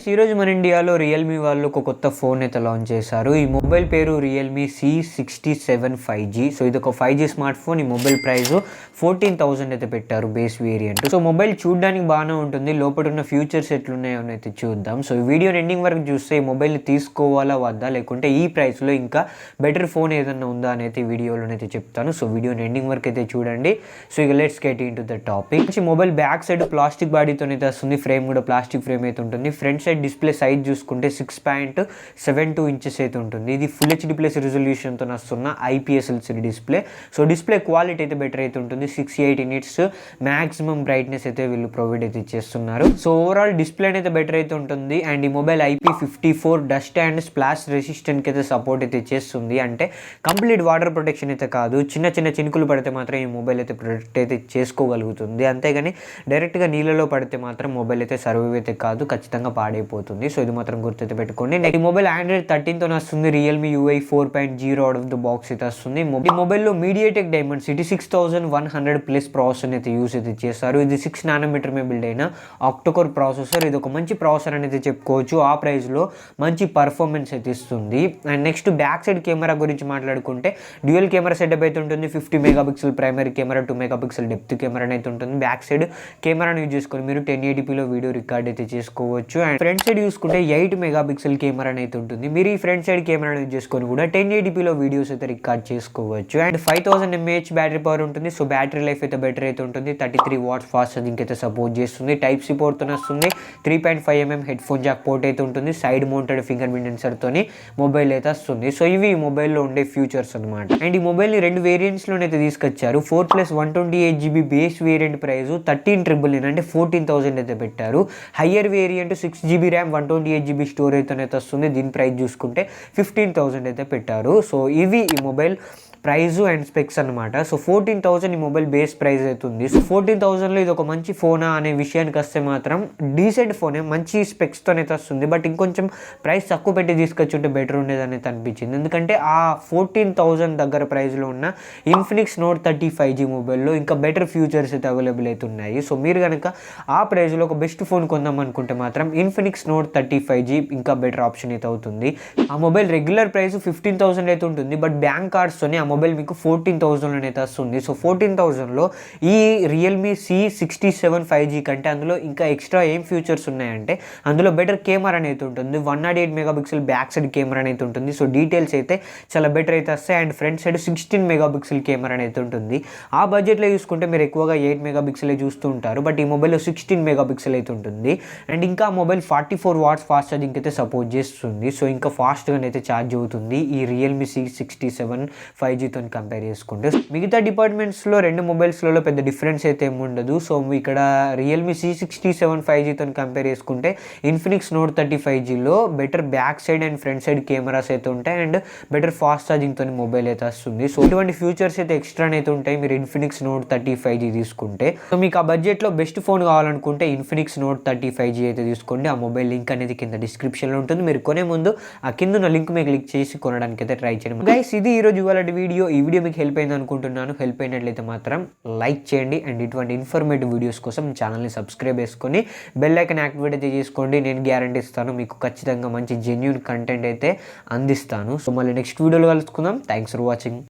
Friends ఈరోజు మన ఇండియాలో రియల్మీ వాళ్ళు ఒక కొత్త ఫోన్ అయితే లాంచ్ చేశారు. ఈ మొబైల్ పేరు Realme C sixty seven five G so ఇది ఒక ఫైవ్ జీ స్మార్ట్ ఫోన్ ఈ మొబైల్ ప్రైస్ ఫోర్టీన్ థౌసండ్ అయితే పెట్టారు బేస్ వేరియంట్ సో మొబైల్ చూడడానికి బాగానే ఉంటుంది. లోపల ఉన్న ఫ్యూచర్స్ ఎట్లున్నాయో అయితే చూద్దాం. సో ఈ వీడియో ఎండింగ్ వరకు చూస్తే ఈ మొబైల్ తీసుకోవాలా వద్దా? లేకుంటే ఈ ప్రైస్లో ఇంకా బెటర్ ఫోన్ ఏదన్నా ఉందా అనేది వీడియోలోనైతే చెప్తాను. సో వీడియో ఎండింగ్ వరకు అయితే చూడండి. సో ఇక let's get into the topic mobile back side plastic బాడీతో అయితే వస్తుంది. ఫ్రేమ్ కూడా ప్లాస్టిక్ ఫ్రేమ్ అయితే ఉంటుంది. ఫ్రంట్ సైడ్ డిస్ప్లే సైజ్ చూసుకుంటే six point seven two inches అయితే ఉంటుంది. ఇది ఫుల్ హెచ్డి ప్లస్ రిజల్యూషన్తో వస్తున్న IPS display so display quality అయితే బెటర్ అయితే ఉంటుంది. Six eight units maximum brightness అయితే వీళ్ళు ప్రొవైడ్ అయితే చేస్తున్నారు సో ఓవరాల్ డిస్ప్లే అయితే బెటర్ అయితే ఉంటుంది. అండ్ ఈ mobile IP fifty four dust and splash రెసిస్టెంట్కి అయితే సపోర్ట్ అయితే చేస్తుంది అంటే కంప్లీట్ వాటర్ ప్రొటెక్షన్ అయితే కాదు. చిన్న చిన్న చినుకులు పడితే మాత్రం ఈ మొబైల్ అయితే ప్రొటెక్ట్ అయితే చేసుకోగలుగుతుంది. అంతేగాని డైరెక్ట్గా నీళ్ళలో పడితే మాత్రం మొబైల్ అయితే సర్వైవ్ అయితే కాదు. ఖచ్చితంగా పాడే పాడైపోతుంది సో ఇది మాత్రం గుర్తు పెట్టుకోండి. నెక్స్ట్ ఈ మొబైల్ ఆండ్రాయిడ్ థర్టీన్తో వస్తుంది. Realme UI four point zero out of the box అయితే వస్తుంది. ఈ మొబైల్లో MediaTek Dimensity six thousand one hundred plus processor అయితే యూస్ అయితే చేస్తారు ఇది సిక్స్ నానోమీటర్ మీద బిల్డ్ అయిన ఆక్టోకోర్ ప్రాసెసర్ ఇది ఒక మంచి ప్రాసెసర్ అనేది చెప్పుకోవచ్చు. ఆ ప్రైస్లో మంచి పర్ఫార్మెన్స్ అయితే ఇస్తుంది. And next back side camera గురించి మాట్లాడుకుంటే డ్యూయల్ కెమెరా సెటప్ అయితే ఉంటుంది. Fifty megapixel primary camera two megapixel depth camera అయితే ఉంటుంది. బ్యాక్ సైడ్ కెమెరాను యూజ్ చేసుకొని మీరు టెన్ ఎయిటీపీలో వీడియో రికార్డ్ అయితే చేసుకోవచ్చు. అండ్ ఫ్రంట్ సైడ్ చూసుకుంటే ఎయిట్ మెగా పిక్సెల్ కెమెరా అయితే ఉంటుంది. మీరు ఈ ఫ్రంట్ సైడ్ కెమెరా యూజ్ చేసుకొని కూడా టెన్ ఎయిటీపీలో వీడియోస్ అయితే రికార్డ్ చేసుకోవచ్చు. And five thousand MAH battery power ఉంటుంది. సో బ్యాటరీ లైఫ్ అయితే బెటర్ అయితే ఉంటుంది. Thirty three watts fast charging అయితే సపోర్ట్ చేస్తుంది. టైప్ సి పోర్ట్తో వస్తుంది. Three point five MM headphone jack port అయితే ఉంటుంది. సైడ్ మౌంటెడ్ ఫింగర్ ప్రింట్ సెన్సర్తోని మొబైల్ అయితే వస్తుంది. సో ఇవి ఈ మొబైల్లో ఉండే ఫ్యూచర్స్ అనమాట అండ్ ఈ మొబైల్ని రెండు వేరియంట్స్లోనే అయితే తీసుకొచ్చారు. Four plus one twenty eight GB base variant price thirteen triple nine అంటే ఫోర్టీన్ థౌసండ్ అయితే పెట్టారు. Higher variant six GB RAM one twenty eight GB storage అయితే వస్తుంది. దీని ప్రైస్ చూసుకుంటే ఫిఫ్టీన్ థౌసండ్ అయితే పెట్టారు. సో ఇవి ఈ మొబైల్ ప్రైజ్ అండ్ స్పెక్స్ అనమాట సో ఫోర్టీన్ థౌసండ్ ఈ మొబైల్ బేస్ ప్రైస్ అవుతుంది. సో ఫోర్టీన్ థౌసండ్లో ఇది ఒక మంచి ఫోనా అనే విషయానికి వస్తే మాత్రం డీసెంట్ ఫోనే మంచి స్పెక్స్తో అయితే వస్తుంది. బట్ ఇంకొంచెం ప్రైస్ తక్కువ పెట్టి తీసుకొచ్చుంటే బెటర్ ఉండేది అనేది అనిపించింది. ఎందుకంటే ఆ ఫోర్టీన్ థౌసండ్ దగ్గర ప్రైస్లో ఉన్న Infinix Note thirty five G మొబైల్లో ఇంకా బెటర్ ఫ్యూచర్స్ అయితే అవైలబుల్ అయితే ఉన్నాయి. సో మీరు కనుక ఆ ప్రైస్లో ఒక బెస్ట్ ఫోన్ కొందాం అనుకుంటే మాత్రం Infinix Note thirty five G ఇంకా బెటర్ ఆప్షన్ అయితే అవుతుంది. ఆ mobile regular price fifteen thousand అయితే ఉంటుంది. బట్ బ్యాంక్ కార్డ్స్తోనే ఆ మొబైల్ మీకు ఫోర్టీన్ థౌసండ్లో అయితే వస్తుంది సో ఫోర్టీన్ థౌసండ్లో ఈ Realme C sixty seven five G కంటే అందులో ఇంకా ఎక్స్ట్రా ఏం ఫీచర్స్ ఉన్నాయంటే అందులో బెటర్ కెమెరా అనేది ఉంటుంది. One nought eight megapixel back side camera అనేది ఉంటుంది. సో డీటెయిల్స్ అయితే చాలా బెటర్ అయితే వస్తాయి. And front side sixteen megapixel camera అనేది ఉంటుంది. ఆ బడ్జెట్లో చూసుకుంటే మీరు ఎక్కువగా ఎయిట్ మెగా పిక్సెల్ చూస్తూ ఉంటారు. బట్ ఈ మొబైల్లో సిక్స్టీన్ మెగా పిక్సెల్ అయితే ఉంటుంది. అండ్ ఇంకా mobile forty four watts fast charging అయితే సపోర్ట్ చేస్తుంది. సో ఇంకా ఫాస్ట్గా అయితే ఛార్జ్ అవుతుంది ఈ Realme C sixty seven five జీతో compare చేసుకుంటే మిగతా డిపార్ట్మెంట్స్లో రెండు మొబైల్స్లలో పెద్ద డిఫరెన్స్ అయితే ఏమి ఉండదు. సో ఇక్కడ Realme C sixty seven five జీతో compare చేసుకుంటే Infinix Note thirty five జీలో better back side and front side cameras అయితే ఉంటాయి అండ్ బెటర్ ఫాస్ట్ ఛార్జింగ్తో మొబైల్ అయితే వస్తుంది. సో ఇటువంటి ఫ్యూచర్స్ అయితే ఎక్స్ట్రా అయితే ఉంటాయి. మీరు Infinix Note thirty five G తీసుకుంటే సో మీకు ఆ బడ్జెట్లో బెస్ట్ ఫోన్ కావాలనుకుంటే Infinix Note thirty five G అయితే తీసుకోండి. ఆ మొబైల్ లింక్ అనేది కింద డిస్క్రిప్షన్లో ఉంటుంది. మీరు కొనే ముందు ఆ కింద ఉన్న లింక్ మీద క్లిక్ చేసి కొనడానికి అయితే ట్రై చేయండి. గైస్ ఇది ఈరోజు ఇవాళ వీడియో ఈ వీడియో మీకు హెల్ప్ అయింది అనుకుంటున్నాను. హెల్ప్ అయినట్లయితే మాత్రం లైక్ చేయండి. అండ్ ఇటువంటి ఇన్ఫర్మేటివ్ వీడియోస్ కోసం ఛానల్ని సబ్స్క్రైబ్ చేసుకొని బెల్ ఐకన్ యాక్టివేట్ అయితే చేసుకోండి. నేను గ్యారంటీ ఇస్తాను మీకు ఖచ్చితంగా మంచి జెన్యున్ కంటెంట్ అయితే అందిస్తాను. సో మళ్ళీ నెక్స్ట్ వీడియోలో కలుసుకుందాం. Thanks for watching